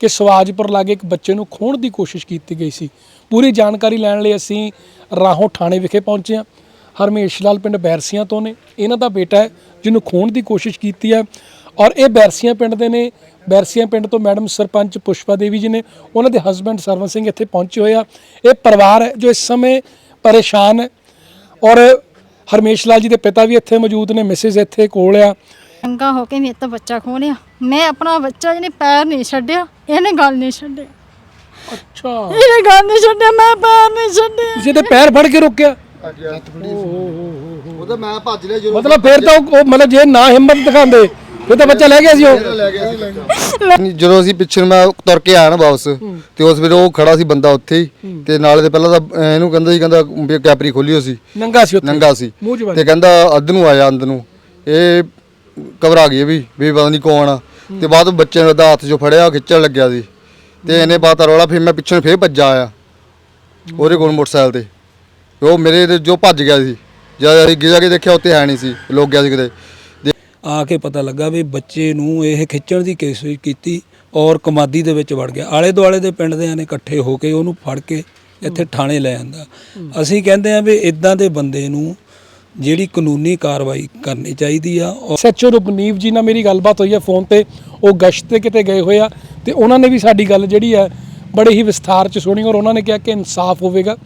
ਕਿ ਸਵਾਜਪੁਰ ਲਾਗੇ ਇੱਕ ਬੱਚੇ ਨੂੰ ਖੋਹਣ ਦੀ ਕੋਸ਼ਿਸ਼ ਕੀਤੀ ਗਈ ਸੀ। ਪੂਰੀ ਜਾਣਕਾਰੀ ਲੈਣ ਲਈ ਅਸੀਂ ਰਾਹੋਂ ਥਾਣੇ ਵਿਖੇ ਪਹੁੰਚੇ ਹਾਂ। ਹਰਮੇਸ਼ ਲਾਲ ਪਿੰਡ ਬੈਰਸੀਆਂ ਤੋਂ ਨੇ। ਇਹਨਾਂ ਦਾ ਬੇਟਾ ਹੈ, ਜਿਹਨੂੰ ਖੋਹਣ ਦੀ ਕੋਸ਼ਿਸ਼ ਕੀਤੀ ਹੈ। ਔਰ ਇਹ ਬੈਰਸੀਆਂ ਪਿੰਡ ਦੇ ਨੇ। ਬੈਰਸੀਆਂ ਪਿੰਡ ਤੋਂ ਮੈਡਮ ਸਰਪੰਚ ਪੁਸ਼ਪਾ ਦੇਵੀ ਜੀ ਨੇ। ਉਹਨਾਂ ਦੇ ਹਸਬੰਡ ਸਰਵਨ ਸਿੰਘ ਇੱਥੇ ਪਹੁੰਚੇ ਹੋਏ ਆ। ਇਹ ਪਰਿਵਾਰ ਹੈ, ਜੋ ਇਸ ਸਮੇਂ ਪਰੇਸ਼ਾਨ ਹੈ। ਔਰ ਹਰਮੇਸ਼ ਲਾਲ ਜੀ ਦੇ ਪਿਤਾ ਵੀ ਇੱਥੇ ਮੌਜੂਦ ਨੇ। ਮਿਸਿਸ ਇੱਥੇ ਕੋਲ ਆ। ਚੰਗਾ ਹੋ ਕੇ ਮੇਰੇ ਤੋਂ ਬੱਚਾ ਖੋਣਿਆ ਮੈਂ ਆਪਣਾ ਬੱਚਾ ਜਿਹਨੇ ਪੈਰ ਨਹੀਂ ਛੱਡਿਆ ਇਹਨੇ ਗੱਲ ਨਹੀਂ ਛੱਡਿਆ ਅੱਛਾ। ਇਹਨੇ ਗੱਲ ਨਹੀਂ ਛੱਡਿਆ ਮੈਂ ਪੈਰ ਨਹੀਂ ਛੱਡਿਆ। ਤੁਸੀਂ ਤੇ ਪੈਰ ਫੜ ਕੇ ਰੋਕਿਆ? ਉਹਦਾ ਮੈਂ ਭੱਜ ਲਿਆ ਜਦੋਂ ਮਤਲਬ ਫਿਰ ਤਾਂ ਉਹ ਉਹ ਮਤਲਬ ਜੇ ਨਾ ਹਿੰਮਤ ਦਿਖਾਉਂਦੇ ਫਿਰ ਤਾਂ ਬੱਚਾ ਲੈ ਗਿਆ ਸੀ ਉਹ। ਲੈ ਗਿਆ ਸੀ ਨਹੀਂ, ਜਦੋਂ ਅਸੀਂ ਪਿੱਛੇ ਨੂੰ ਮੈਂ ਤੁਰ ਕੇ ਆਇਆ ਨਾ ਵਾਪਸ ਤੇ ਉਸ ਵੇਲੇ ਉਹ ਖੜਾ ਸੀ ਬੰਦਾ ਉੱਥੇ ਹੀ ਤੇ ਨਾਲੇ ਦੇ ਪਹਿਲਾਂ ਤਾਂ ਇਹਨੂੰ ਕਹਿੰਦਾ ਸੀ ਕਹਿੰਦਾ ਵੀ ਕੈਪਰੀ ਖੋਲੀ ਹੋ ਸੀ। ਨੰਗਾ ਸੀ ਉੱਥੇ। ਨੰਗਾ ਸੀ। ਮੂੰਹ 'ਚ ਬੰਦ। ਤੇ ਕਹਿੰਦਾ ਅੱਧ ਨੂੰ ਆਇਆ ਅੰਦ ਨੂੰ। ਇਹ ਘਬਰਾ ਗਈ ਵੀ ਵੀ ਪਤਾ ਨਹੀਂ ਕੌਣ ਆ। ਤੇ ਬਾਅਦ ਬੱਚੇ ਨੇ ਉਹਦਾ ਹੱਥ 'ਚੋਂ ਫੜਿਆ ਖਿੱਚਣ ਲੱਗਿਆ ਸੀ। ਤੇ ਇਹਨੇ ਬਾਤ ਰੌਲਾ ਫਿਰ ਮੈਂ ਪਿੱਛੇ ਫੇਰ ਭੱਜਾ ਆਇਆ। ਉਹਦੇ ਕੋਲ ਮੋਟਰਸਾਈਕਲ ਤੇ। ਉਹ ਮੇਰੇ ਤੇ ਜੋ ਭੱਜ ਗਿਆ ਸੀ ਜਦ ਅਸੀਂ ਗਿਜਾ ਕੇ ਦੇਖਿਆ ਉੱਤੇ ਹੈ ਨਹੀਂ ਸੀ ਲੋਕ ਗਿਆ ਸੀ ਕਿਤੇ। ਆ ਕੇ ਪਤਾ ਲੱਗਾ ਵੀ ਬੱਚੇ ਨੂੰ ਇਹ ਖਿੱਚਣ ਦੀ ਕੋਸ਼ਿਸ਼ ਕੀਤੀ ਔਰ ਕਮਾਦੀ ਦੇ ਵਿੱਚ ਵੜ ਗਿਆ। ਆਲੇ ਦੁਆਲੇ ਦੇ ਪਿੰਡ ਦੇ ਨੇ ਇਕੱਠੇ ਹੋ ਕੇ ਉਹਨੂੰ ਫੜ ਕੇ ਇੱਥੇ ਥਾਣੇ ਲੈ ਆਂਦਾ। ਅਸੀਂ ਕਹਿੰਦੇ ਆ ਵੀ ਇਦਾਂ ਦੇ ਬੰਦੇ ਨੂੰ ਜਿਹੜੀ ਕਾਨੂੰਨੀ ਕਾਰਵਾਈ ਕਰਨੀ ਚਾਹੀਦੀ ਆ ਔਰ ਸੱਚੋ ਰੁਪਨੀਵ ਜੀ ਨਾਲ ਮੇਰੀ ਗੱਲਬਾਤ ਹੋਈ ਹੈ ਫੋਨ ਤੇ, ਉਹ ਗਸ਼ਤ ਤੇ ਕਿਤੇ ਗਏ ਹੋਏ ਆ ਤੇ ਉਹਨਾਂ ਨੇ ਵੀ ਸਾਡੀ ਗੱਲ ਜਿਹੜੀ ਹੈ ਬੜੇ ਹੀ ਵਿਸਥਾਰ ਚ ਸੁਣੀ ਔਰ ਉਹਨਾਂ ਨੇ ਕਿਹਾ ਕਿ ਇਨਸਾਫ ਹੋਵੇਗਾ।